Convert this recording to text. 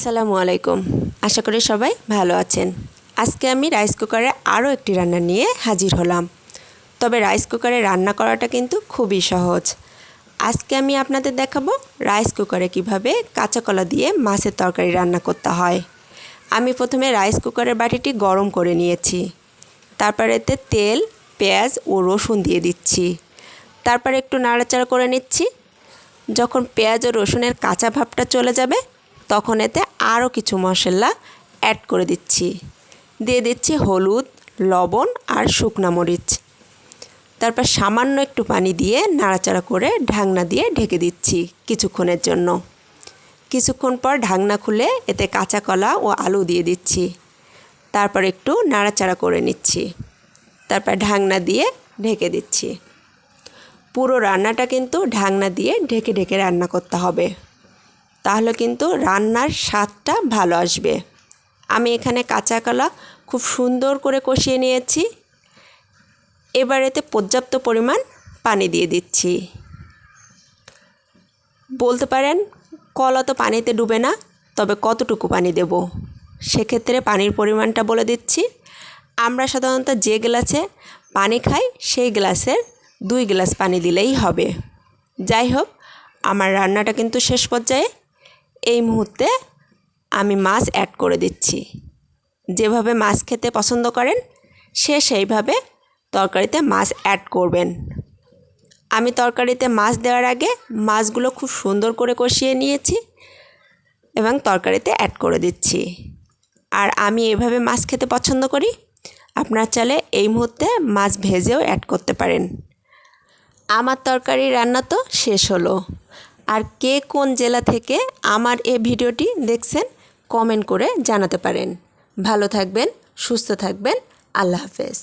আসসালামু আলাইকুম। আশা করি সবাই ভালো আছেন। আজকে আমি রাইস কুকারে আরও একটি রান্না নিয়ে হাজির হলাম। তবে রাইস কুকারে রান্না করাটা কিন্তু খুবই সহজ। আজকে আমি আপনাদের দেখাবো রাইস কুকারে কীভাবে কাঁচা কলা দিয়ে মাছের তরকারি রান্না করতে হয়। আমি প্রথমে রাইস কুকারের বাটিটি গরম করে নিয়েছি। তারপরে এতে তেল, পেঁয়াজ ও রসুন দিয়ে দিচ্ছি। তারপরে একটু নাড়াচাড়া করে নিচ্ছি। যখন পেঁয়াজ ও রসুনের কাঁচা ভাবটা চলে যাবে তখন এতে আরও কিছু মশলা অ্যাড করে দিচ্ছি। দিয়ে দিচ্ছি হলুদ, লবণ আর শুকনা মরিচ। তারপর সামান্য একটু পানি দিয়ে নাড়াচাড়া করে ঢাকনা দিয়ে ঢেকে দিচ্ছি কিছুক্ষণের জন্য। কিছুক্ষণ পর ঢাকনা খুলে এতে কাঁচা কলা ও আলু দিয়ে দিচ্ছি। তারপর একটু নাড়াচাড়া করে নিচ্ছি। তারপর ঢাকনা দিয়ে ঢেকে দিচ্ছি। পুরো রান্নাটা কিন্তু ঢাকনা দিয়ে ঢেকে ঢেকে রান্না করতে হবে। তাহলে কিন্তু রান্নার স্বাদটা ভালো আসবে। আমি এখানে কাঁচা কলা খুব সুন্দর করে কষিয়ে নিয়েছি। এবার এতে পর্যাপ্ত পরিমাণ পানি দিয়ে দিচ্ছি। বলতে পারেন, কলা তো পানিতে ডুবে না, তবে কতটুকু পানি দেব? সেক্ষেত্রে পানির পরিমাণটা বলে দিচ্ছি। আমরা সাধারণত যে গ্লাসে পানি খাই, সেই গ্লাসের দুই গ্লাস পানি দিলেই হবে। যাই হোক, আমার রান্নাটা কিন্তু শেষ পর্যায়ে। এই মুহূর্তে আমি মাছ অ্যাড করে দিচ্ছি। যেভাবে মাছ খেতে পছন্দ করেন, সে সেইভাবে তরকারিতে মাছ অ্যাড করবেন। আমি তরকারিতে মাছ দেওয়ার আগে মাছগুলো খুব সুন্দর করে কষিয়ে নিয়েছি এবং তরকারিতে অ্যাড করে দিচ্ছি। আর আমি এভাবে মাছ খেতে পছন্দ করি, আপনার চালে এই মুহূর্তে মাছ ভেজেও অ্যাড করতে পারেন। আমার তরকারি রান্না তো শেষ হলো। আর কে কোন জেলা থেকে আমার এ ভিডিওটি দেখছেন কমেন্ট করে জানাতে পারেন। ভালো থাকবেন, সুস্থ থাকবেন। আল্লাহ হাফেজ।